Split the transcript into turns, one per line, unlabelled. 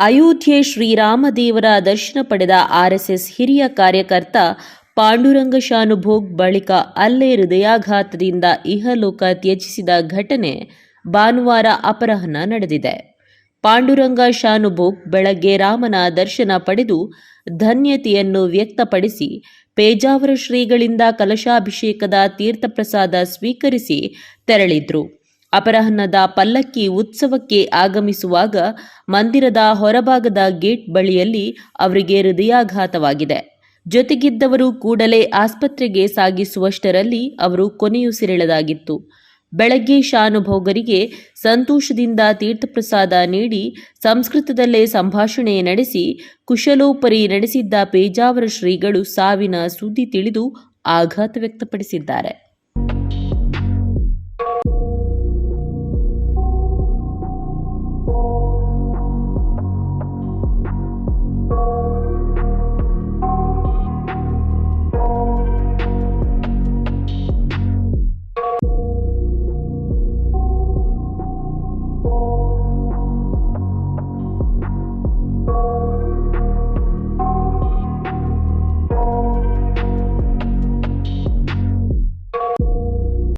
ಅಯೋಧ್ಯೆ ಶ್ರೀರಾಮದೇವರ ದರ್ಶನ ಪಡೆದ ಆರ್ಎಸ್ಎಸ್ ಹಿರಿಯ ಕಾರ್ಯಕರ್ತ ಪಾಂಡುರಂಗ ಶಾನುಭೋಗ್ ಬಳಿಕ ಅಲ್ಲೇ ಹೃದಯಾಘಾತದಿಂದ ಇಹಲೋಕ ತ್ಯಜಿಸಿದ ಘಟನೆ ಭಾನುವಾರ ಅಪರಾಹ್ನ ನಡೆದಿದೆ. ಪಾಂಡುರಂಗ ಶಾನುಭೋಗ್ ಬೆಳಗ್ಗೆ ರಾಮನ ದರ್ಶನ ಪಡೆದು ಧನ್ಯತೆಯನ್ನು ವ್ಯಕ್ತಪಡಿಸಿ ಪೇಜಾವರ ಶ್ರೀಗಳಿಂದ ಕಲಶಾಭಿಷೇಕದ ತೀರ್ಥಪ್ರಸಾದ ಸ್ವೀಕರಿಸಿ ತೆರಳಿದ್ರು. ಅಪರಾಹ್ನದ ಪಲ್ಲಕ್ಕಿ ಉತ್ಸವಕ್ಕೆ ಆಗಮಿಸುವಾಗ ಮಂದಿರದ ಹೊರಭಾಗದ ಗೇಟ್ ಬಳಿಯಲ್ಲಿ ಅವರಿಗೆ ಹೃದಯಾಘಾತವಾಗಿದೆ. ಜೊತೆಗಿದ್ದವರು ಕೂಡಲೇ ಆಸ್ಪತ್ರೆಗೆ ಸಾಗಿಸುವಷ್ಟರಲ್ಲಿ ಅವರು ಕೊನೆಯುಸಿರೆಳೆದಾಗಿತ್ತು ಬೆಳಗ್ಗೆ ಶಾನುಭೋಗರಿಗೆ ಸಂತೋಷದಿಂದ ತೀರ್ಥಪ್ರಸಾದ ನೀಡಿ ಸಂಸ್ಕೃತದಲ್ಲೇ ಸಂಭಾಷಣೆ ನಡೆಸಿ ಕುಶಲೋಪರಿ ನಡೆಸಿದ್ದ ಪೇಜಾವರ ಶ್ರೀಗಳು ಸಾವಿನ ಸುದ್ದಿ ತಿಳಿದು ಆಘಾತ ವ್ಯಕ್ತಪಡಿಸಿದ್ದಾರೆ.